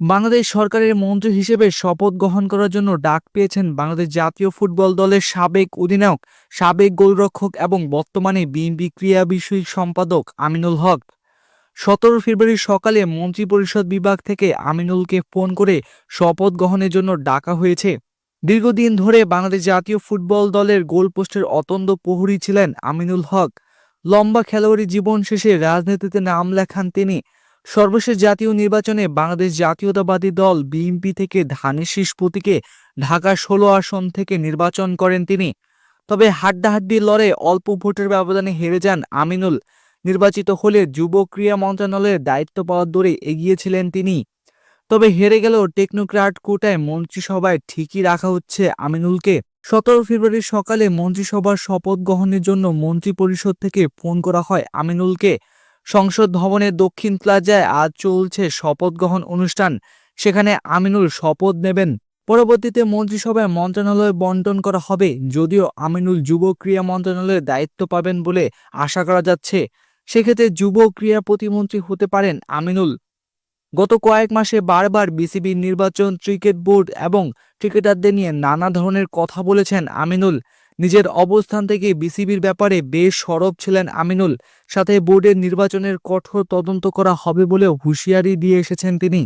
বাংলাদেশ সরকারের মন্ত্রী হিসেবে শপথ গ্রহণ করার জন্য ডাক পেয়েছেন বাংলাদেশ জাতীয় ফুটবল দলের সাবেক অধিনায়ক, সাবেক গোলরক্ষক এবং বর্তমানে বিএনপি ক্রীড়া বিষয়ক সম্পাদক আমিনুল হক। সতেরো ফেব্রুয়ারি সকালে মন্ত্রিপরিষদ বিভাগ থেকে আমিনুলকে ফোন করে শপথ গ্রহণের জন্য ডাকা হয়েছে। দীর্ঘদিন ধরে বাংলাদেশ জাতীয় ফুটবল দলের গোলপোস্টের অতন্দ প্রহরী ছিলেন আমিনুল হক। লম্বা খেলোয়াড়ি জীবন শেষে রাজনীতিতে নাম লেখান তিনি। সর্বশেষ জাতীয় নির্বাচনে বাংলাদেশ জাতীয়তাবাদী দল বিএনপি থেকে ধানের শীষ প্রতীকে ঢাকা ষোলো আসন থেকে নির্বাচন করেন তিনি। তবে হাড্ডাহাড্ডি লড়ে অল্প ভোটের ব্যবধানে হেরে যান আমিনুল। নির্বাচিত হলে যুব ক্রীড়া মন্ত্রণালয়ের দায়িত্ব পাওয়ার দৌড়ে এগিয়েছিলেন তিনি। তবে হেরে গেলেও টেকনোক্র্যাট কোটায় মন্ত্রিসভায় ঠিকই রাখা হচ্ছে আমিনুলকে। সতেরো ফেব্রুয়ারি সকালে মন্ত্রিসভার শপথ গ্রহণের জন্য মন্ত্রিপরিষদ থেকে ফোন করা হয় আমিনুলকে। সংসদ ভবনের দক্ষিণ প্লাজায় আজ চলছে শপথ গ্রহণ অনুষ্ঠান। সেখানে আমিনুল শপথ নেবেন। পরবর্তীতে মন্ত্রিসভায় মন্ত্রণালয় বন্টন করা হবে। যদিও আমিনুল যুব ক্রীড়া মন্ত্রণালয়ের দায়িত্ব পাবেন বলে আশা করা যাচ্ছে। সেক্ষেত্রে যুব ক্রীড়া প্রতিমন্ত্রী হতে পারেন আমিনুল। গত কয়েক মাসে বারবার বিসিবির নির্বাচন, ক্রিকেট বোর্ড এবং ক্রিকেটারদের নিয়ে নানা ধরনের কথা বলেছেন আমিনুল। নিজের অবস্থান থেকে বিসিবির ব্যাপারে বেশ সরব ছিলেন আমিনুল। সাথে বোর্ডের নির্বাচনের কঠোর তদন্ত করা হবে বলেও হুঁশিয়ারি দিয়ে এসেছেন তিনি।